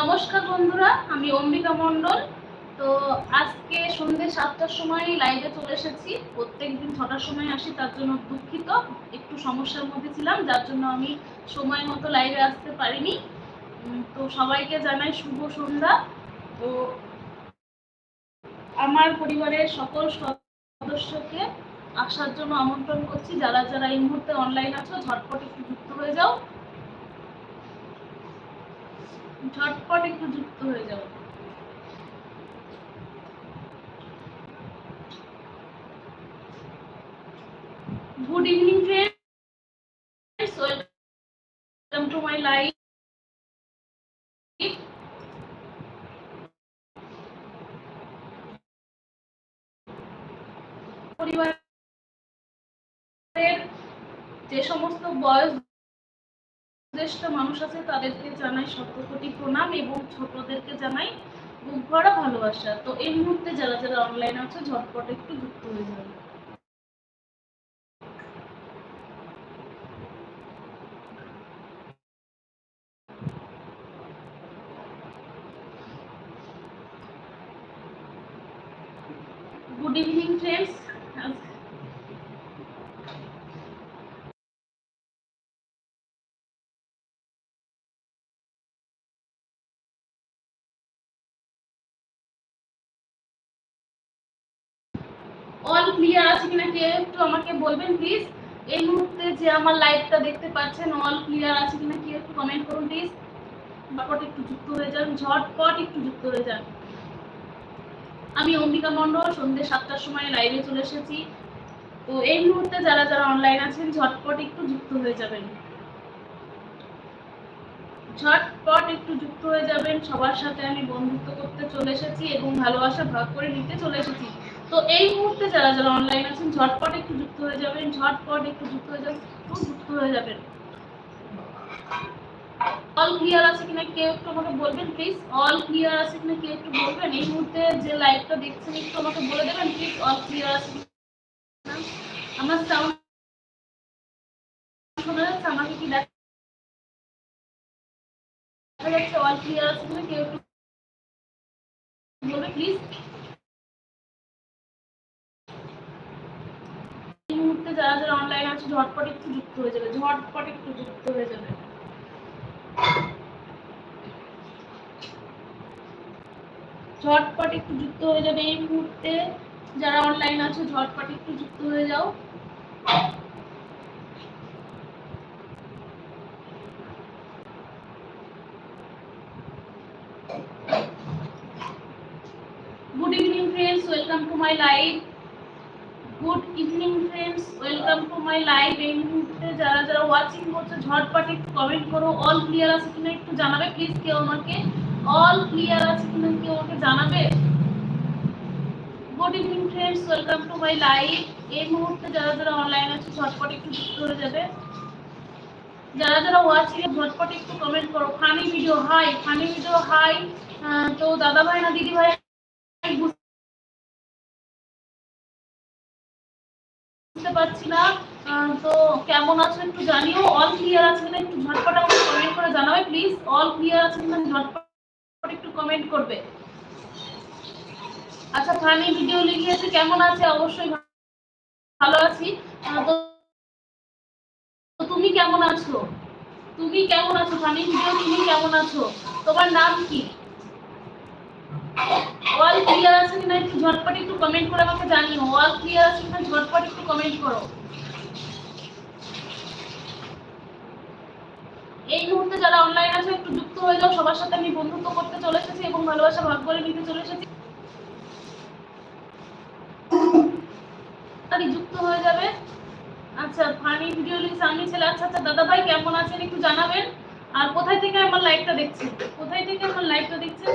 নমস্কার বন্ধুরা, আমি অম্বিকা মণ্ডল। তো আজকে সন্ধ্যে সাতটার সময় লাইভে চলে এসেছি। প্রত্যেকদিন ছটার সময় আসি, তার জন্য দুঃখিত। একটু সমস্যার মধ্যে ছিলাম, যার জন্য আমি সময় মতো লাইভে আসতে পারিনি। তো সবাইকে জানাই শুভ সন্ধ্যা। তো আমার পরিবারের সকল সদস্যকে আসার জন্য আমন্ত্রণ করছি। যারা যারা এই মুহূর্তে অনলাইন আছো, ঝটপট একটু যুক্ত হয়ে যাও। ঝটপট একটু যুক্ত হয়ে যাও। Good evening friends welcome to my live পরিবারের যে সমস্ত বয়স জ্যেষ্ঠ মানুষ আছে, তাদেরকে জানাই শত প্রণাম এবং ছোটদেরকে জানাই বুক ভরা ভালোবাসা। তো এই মুহূর্তে যারা যারা অনলাইন আছে, ঝটপট একটু যুক্ত হয়ে যাবে good evening friends all clear আছে কিনা কেউ একটু আমাকে বলবেন প্লিজ এই মুহূর্তে যে আমার লাইভটা দেখতে পাচ্ছেন অল ক্লিয়ার আছে কিনা কেউ একটু কমেন্ট করুন প্লিজ ঝটপট একটু যুক্ত হয়ে যান ঝটপট একটু যুক্ত হয়ে যান আমি অম্বিকা মণ্ডল সন্ধ্যে সাতটার সময় লাইভে চলে এসেছি। তো এই মুহূর্তে যারা যারা অনলাইন আছেন, ঝটপট একটু যুক্ত হয়ে যাবেন। ঝটপট একটু যুক্ত হয়ে যাবেন। সবার সাথে আমি বন্ধুত্ব করতে চলে এসেছি এবং ভালোবাসা ভাগ করে নিতে চলে এসেছি। তো এই মুহূর্তে যারা যারা অনলাইন আছেন, ঝটপট একটু যুক্ত হয়ে যাবেন, ঝটপট একটু যুক্ত হয়ে যাবেন যুক্ত হয়ে যাবেন। অল ক্লিয়ার আছে কিনা কেউ একটু আমাকে বলবেন প্লিজ অল ক্লিয়ার আছে কিনা কেউ একটু বলবেন? এই মুহূর্তে যে লাইভটা দেখছেন, একটু আমাকে বলে দেবেন প্লিজ অল ক্লিয়ার আছে কিনা? আমার সাউন্ড আমাকে কি দেখা যাচ্ছে? অল ক্লিয়ার আছে কিনা? কেউ একটু বলবে প্লিজ এই মুহূর্তে যারা যারা অনলাইন আছে, ঝটপট একটু যুক্ত হয়ে যাবে, ঝটপট একটু যুক্ত হয়ে যাবে। ঝটপট একটু যুক্ত হয়ে যাবে এই মুহূর্তে। যারা অনলাইন আছে, ঝটপট একটু যুক্ত হয়ে যাও। Good evening friends welcome to my live good evening friends, welcome to my live. এই মুহূর্তে যারা যারা ওয়াচিং করছে, ঝটপট একটু কমেন্ট করো। অল ক্লিয়ার আছে কিনা একটু জানাবে প্লিজ কেউ আমাকে। অল ক্লিয়ার আছে কিনা কেউ আমাকে জানাবে? Good evening friends welcome to my live এই মুহূর্তে যারা যারা অনলাইন আছে, ঝটপট একটু যুক্ত হয়ে যাবে। যারা যারা ওয়াচিং ঝটপট একটু কমেন্ট করো। Funny video hi funny video hi তো দাদা ভাই না দিদি ভাই কেমন আছো একটু জানিও? অল ক্লিয়ার আছে কিনা একটু ঝটপট আমাকে কমেন্ট করে জানাবে প্লিজ অল ক্লিয়ার আছে কিনা ঝটপট একটু কমেন্ট করবে। আচ্ছা ফানি ভিডিও লিখিয়েছে, কেমন আছে? অবশ্যই ভালো আছি। তো তুমি কেমন আছো? তুমি কেমন আছো? ফানি ভিডিও তুমি কেমন আছো? তোমার নাম কি? অল ক্লিয়ার আছে কিনা একটু ঝটপট একটু কমেন্ট করে আমাকে জানিও। অল ক্লিয়ার আছে কিনা? ঝটপট একটু কমেন্ট করো। এই মুহূর্তে যারা অনলাইন আছে, একটু যুক্ত হয়ে যাও। সবার সাথে আমি বন্ধুত্ব করতে চলে এসেছি এবং ভালোবাসা ভাগ করে নিতে চলে এসেছি। যুক্ত হয়ে যাবে। আচ্ছা ফানি ভিডিও লিখছে আমি ছেলে। আচ্ছা আচ্ছা দাদা ভাই কেমন আছেন? একটু জানাবেন। আর কোথায় থেকে আমার লাইভটা দেখছেন? কোথায় থেকে আমার লাইভটা দেখছেন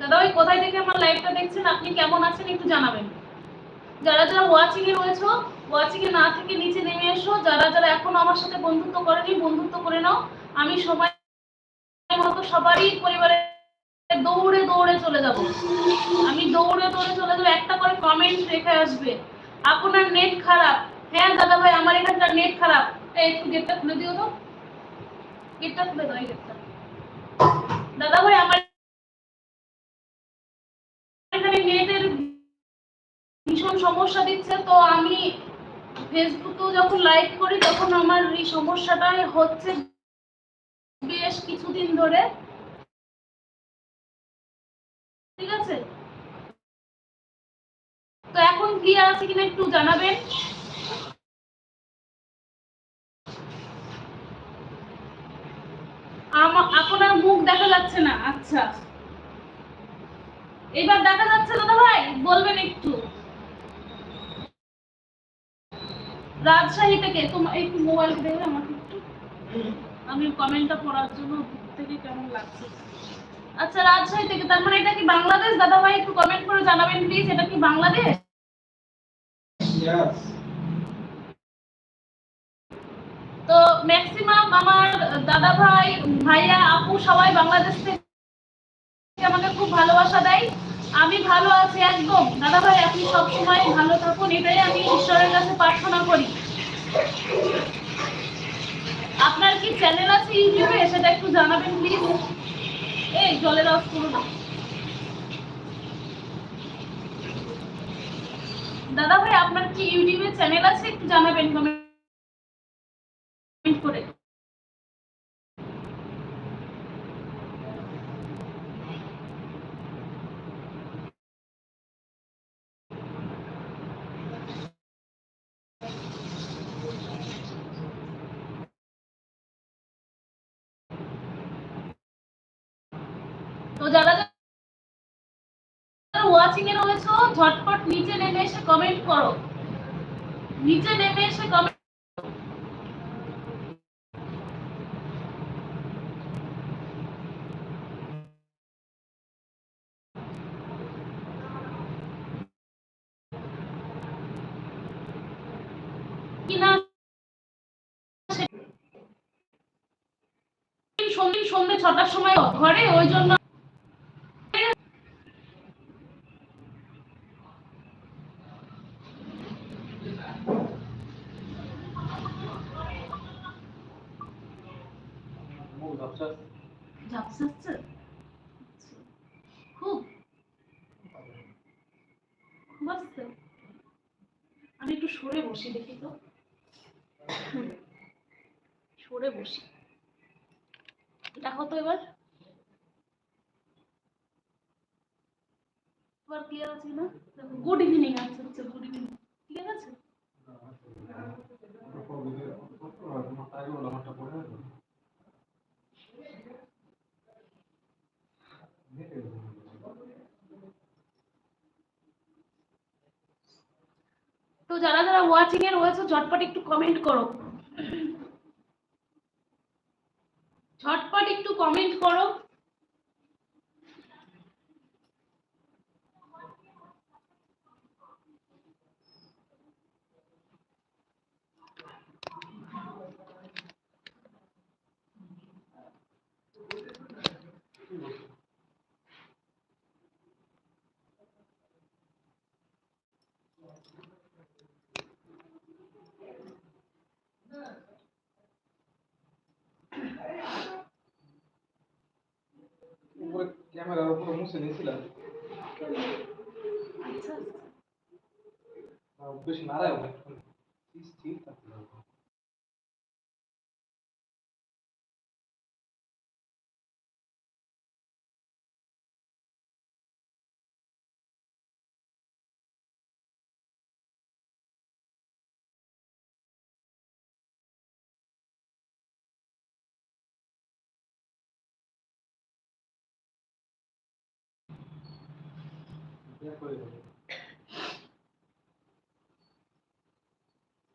দাদা ভাই কোথায় থেকে আমার লাইভটা দেখছেন আপনি কেমন আছেন একটু জানাবেন। যারা যারা ওয়াচিং এ রয়েছো ওয়াচিং এ না থেকে নিচে নেমে এসো। যারা যারা এখনও আমার সাথে বন্ধুত্ব করেনি, বন্ধুত্ব করে নাও। আমি সময় মতো সবারই পরিবারে দৌড়ে দৌড়ে চলে যাব। আমি দৌড়ে দৌড়ে চলে যাব, একটা করে কমেন্ট রেখে আসবে। আপনার নেট খারাপ। হ্যাঁ দাদা ভাই আমার এখানকার নেট খারাপ। এই একটু গেটটা খুলে দিও তো। গেটটা খুলে দাও, এই গেটটা দাদা ভাই আমার এখানে নেটের ভীষণ সমস্যা দিচ্ছে, তো আমি ফেসবুকেও যখন লাইভ করি তখন আমার এই সমস্যাটা হচ্ছে বেশ কিছুদিন ধরে। ঠিক আছে? তো এখন ক্লিয়ার আছে কিনা একটু জানাবেন? আপনার মুখ দেখা যাচ্ছে না আচ্ছা। এবার দেখা যাচ্ছে দাদা ভাই? বলবেন একটু। রাজশাহী থেকে তোমার একটু মোবাইল দেবে আমাকে একটু? আমি কমেন্টটা পড়ার জন্য থেকে কেমন লাগছে? আচ্ছা রাজশাহী থেকে তার মানে এটা কি বাংলাদেশ? দাদা ভাই একটু কমেন্ট করে জানাবেন প্লিজ এটা কি বাংলাদেশ. তো ম্যাক্সিমাম আমার দাদা ভাই ভাইয়া আপু সবাই বাংলাদেশ থেকে আমাকে খুব ভালোবাসা দেয়। আমি ভালো আছি একদম। দাদা ভাই, আপনি সবসময় ভালো থাকুন, এটাই আমি ঈশ্বরের কাছে প্রার্থনা করি। আপনার কি চ্যানেল আছে ইউটিউবে? সেটা একটু জানাবেন প্লিজ এই জলের আওয়াজ করো না দাদা ভাই, আপনার কি ইউটিউবে চ্যানেল আছে? একটু জানাবেন কমেন্ট করে। তো যারা ওয়াচিং এ রয়েছে, ঝটপট নিচে নেমে এসে কমেন্ট করো। নিচে নেমে এসে কমেন্ট সন্ধ্যে ছটার সময় ঘরে, ওই জন্য মুখ ঝাপসা। ঝাপসাচ্ছে খুব খুব আসছে আমি একটু সরে বসি দেখি তো। সরে বসি। দেখো তো এবার। গুড ইভিনিং আচ্ছা আচ্ছা গুড ইভিনিং ঠিক আছে আমারটা আগে বলো, আমারটা পরে হবে। তো যারা যারা ওয়াচিং এ রয়েছে ঝটপট একটু কমেন্ট করো। ঝটপট একটু কমেন্ট করো। ক্যামেরার উপরে মুছে নিয়েছিলাম আচ্ছা আহ, বেশি নাড়ায়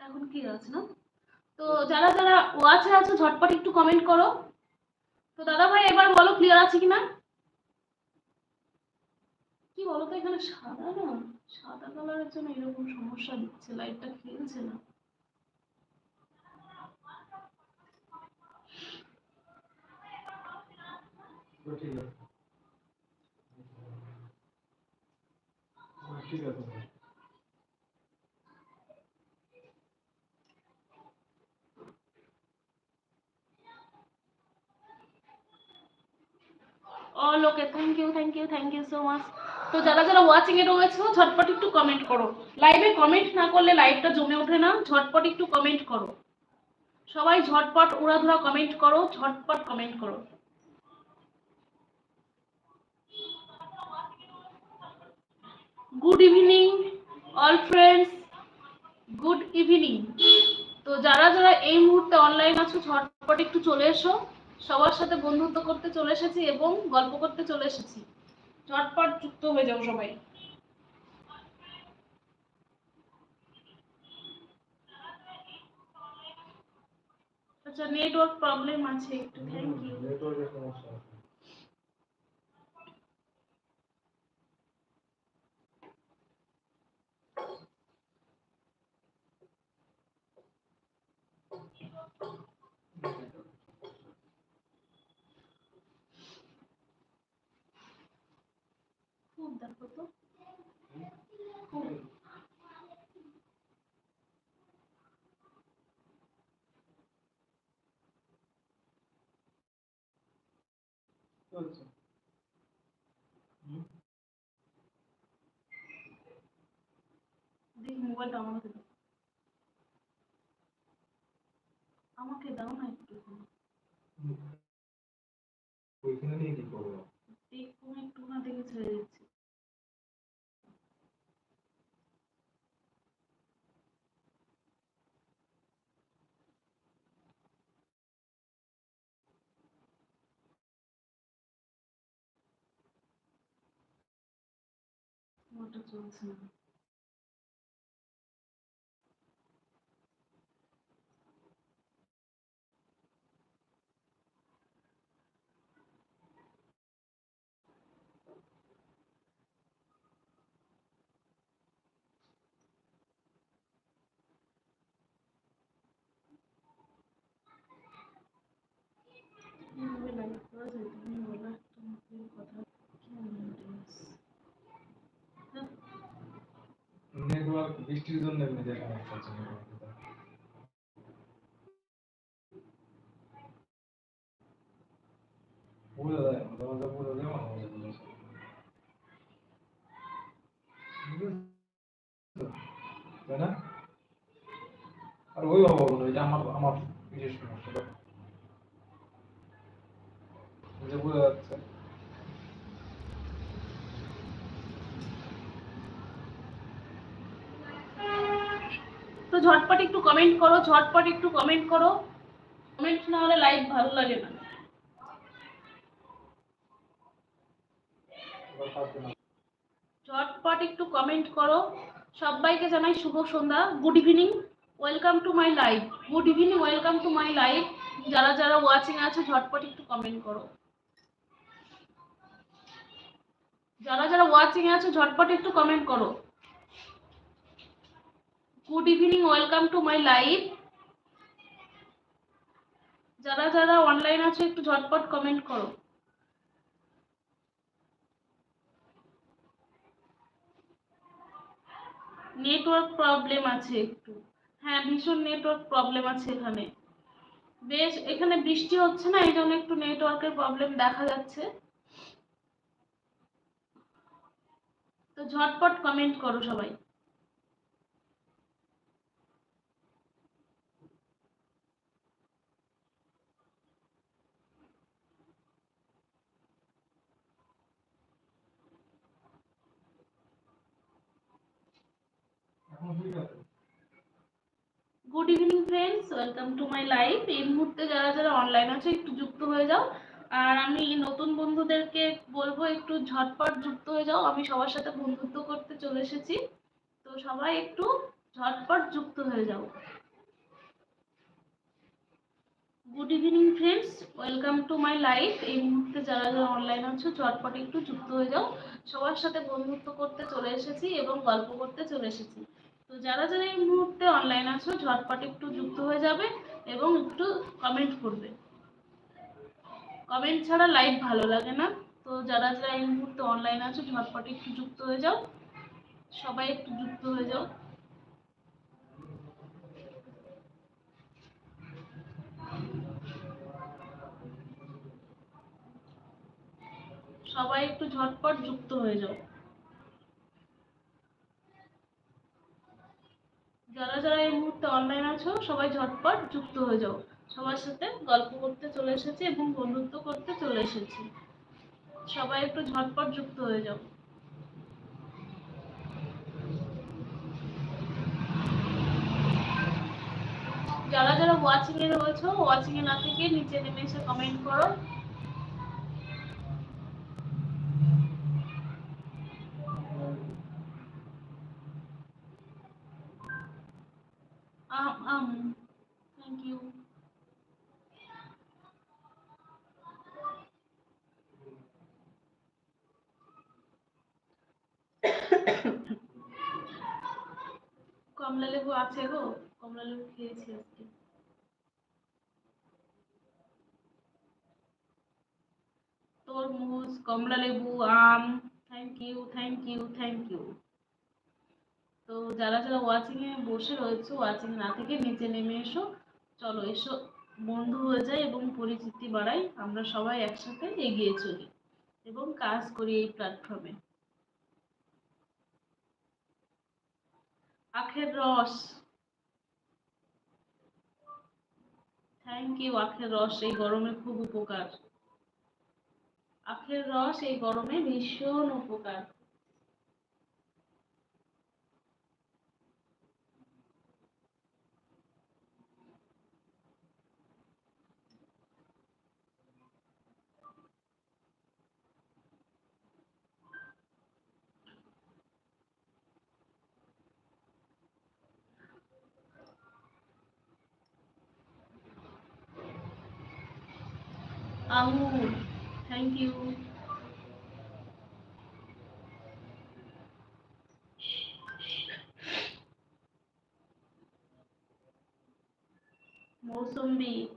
এখন কি আছে, না? তো যারা যারা ওয়াচে আছো ঝটপট একটু কমেন্ট করো। তো দাদা ভাই এবার বলো ক্লিয়ার আছে কিনা? কি বলো তো এখানে সাদা না? সাদা কালারের জন্য এরকম সমস্যা দিচ্ছে লাইটটা খেলছে না। ঠিক আছে হ্যাঁ, ঠিক আছে all okay thank you thank you thank you so much তো যারা যারা ওয়াচিং এ রয়েছে, ঝটপট একটু কমেন্ট করো। লাইভে কমেন্ট না করলে লাইভটা জমে ওঠে না। ঝটপট একটু কমেন্ট করো। সবাই ঝটপট উড়াধুরা কমেন্ট করো, ঝটপট কমেন্ট করো। Good evening all friends good evening তো যারা যারা এই মুহূর্তে অনলাইন আছো, ঝটপট একটু চলে এসো। সবার সাথে বন্ধুত্ব করতে চলে এসেছি এবং গল্প করতে চলে এসেছি। ঝটপট যুক্ত হয়ে যাও সবাই। আচ্ছা নেটওয়ার্ক প্রবলেম আছে একটু থ্যাংক ইউ নেটওয়ার্কের সমস্যা আছে খুব দেখো তো খুব চলছে। মোবাইলটা আমাকে দাও। আমাকে দাও না একটু। ওইখানে নিয়ে কি করব? দেখুন একটু না দেখে ছেড়ে দিচ্ছি। ওটা চলছে না কীভাবে লাইভ করা যায় তুমি বলো একটা মুখের কথা কি মেনটেন্স হ্যাঁ নেটওয়ার্ক বৃষ্টির জন্য এমনি আমাদের তাই না? আর ওই বাবা বলো এটা আমার আমার বিশেষ সমস্যা যে বোঝা যাচ্ছে তো ঝটপট একটু কমেন্ট করো, ঝটপট একটু কমেন্ট করো। কমেন্ট না হলে লাইভ ভালো লাগে না। ঝটপট একটু কমেন্ট করো। সবাইকে জানাই শুভ সন্ধ্যা। Good evening welcome to my live good evening welcome to my live যারা যারা ওয়াচিং আছে, ঝটপট একটু কমেন্ট করো। যারা যারা ওয়াচিং আছে, ঝটপট একটু কমেন্ট করো। Good evening welcome to my live যারা যারা অনলাইন আছে, একটু ঝটপট কমেন্ট করো। নেটওয়ার্ক প্রবলেম আছে একটু। হ্যাঁ ভীষণ নেটওয়ার্ক প্রবলেম আছে এখানে। বেশ, এখানে বৃষ্টি হচ্ছে না এই জন্য একটু নেটওয়ার্কের প্রবলেম দেখা যাচ্ছে। তো ঝটপট কমেন্ট করো সবাই। Good evening friends welcome to my life এই মুহূর্তে যারা যারা অনলাইন আছে, একটু যুক্ত হয়ে যাও। আর আমি নতুন বন্ধুদেরকে বলব, একটু ঝটপট যুক্ত হয়ে যাও। আমি সবার সাথে বন্ধুত্ব করতে চলে এসেছি। তো সবাই একটু ঝটপট যুক্ত হয়ে যাও। Good evening friends welcome to my life এই মুহূর্তে যারা যারা অনলাইন আছো, ঝটপট একটু যুক্ত হয়ে যাও। সবার সাথে বন্ধুত্ব করতে চলে এসেছি এবং গল্প করতে চলে এসেছি। তো যারা যারা এই মুহূর্তে অনলাইন আছো, ঝটপট একটু যুক্ত হয়ে যাবে এবং একটু কমেন্ট করবে। কমেন্ট ছাড়া লাইভ ভালো লাগে না। তো যারা যারা এই মুহূর্তে অনলাইন আছো, ঝটপট একটু যুক্ত হয়ে যাও। সবাই একটু যুক্ত হয়ে যাও। সবাই একটু ঝটপট যুক্ত হয়ে যাও। যারা যারা এই মুহূর্তে অনলাইন আছো, সবাই ঝটপট যুক্ত হয়ে যাও। সবার সাথে গল্প করতে চলে এসেছি এবং বন্ধুত্ব করতে চলে এসেছি। সবাই একটু ঝটপট যুক্ত হয়ে যাও। যারা যারা ওয়াচিং এ রয়েছে ওয়াচিং এ না থেকে নিচে নেমে এসে কমেন্ট করো। কমলা লেবু আছে গো, কমলা লেবু খেয়েছি আজকে। তরমুজ, কমলা লেবু, আম thank you thank you thank you তো যারা যারা ওয়াচিং এ বসে রয়েছে ওয়াচিং না থেকে নিচে নেমে এসো, চলো এসো। বন্ধু হয়ে যায় এবং পরিচিতি বাড়াই, আমরা সবাই একসাথে এগিয়ে চলি এবং কাজ করি এই প্ল্যাটফর্মে আখের রস। থ্যাংক ইউ আখের রস, এই গরমে খুব উপকার। আখের রস এই গরমে ভীষণ উপকার। 我准备。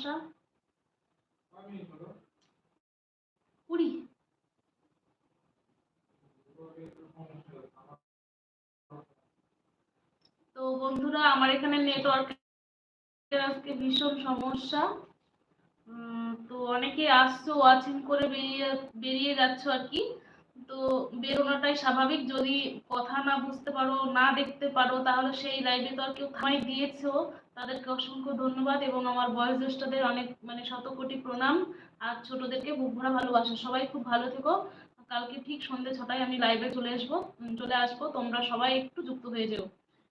সমস্যা কুড়ি। তো বন্ধুরা, আমার এখানে নেটওয়ার্কের আজকে ভীষণ সমস্যা। তো অনেকে আসছো ওয়াচিং করে বেরিয়ে বেরিয়ে যাচ্ছ আর কি। তো বেরোনোটাই স্বাভাবিক। যদি কথা না বুঝতে পারো, না দেখতে পারো, তাহলে সেই লাইভে তো আর কেউ থামাই দিয়েছ তাদেরকে অসংখ্য ধন্যবাদ এবং আমার বয়োজ্যেষ্ঠদের অনেক মানে শত কোটি প্রণাম। আর ছোটদেরকে বুক ভরা ভালোবাসা। সবাই খুব ভালো থেকো। কালকে ঠিক সন্ধ্যে ছটায় আমি লাইভে চলে আসব। চলে আসব। তোমরা সবাই একটু যুক্ত হয়ে যেও।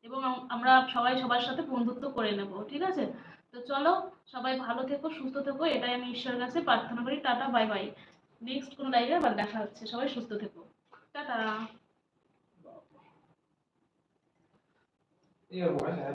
এবং আমরা সবাই সবার সাথে বন্ধুত্ব করে নেব। ঠিক আছে? তো চলো, সবাই ভালো থেকো, সুস্থ থেকো। এটাই আমি ঈশ্বরের কাছে প্রার্থনা করি। টাটা বাই বাই নেক্সট কোনো লাইভে আবার দেখা হচ্ছে। সবাই সুস্থ থেকো। টাটা।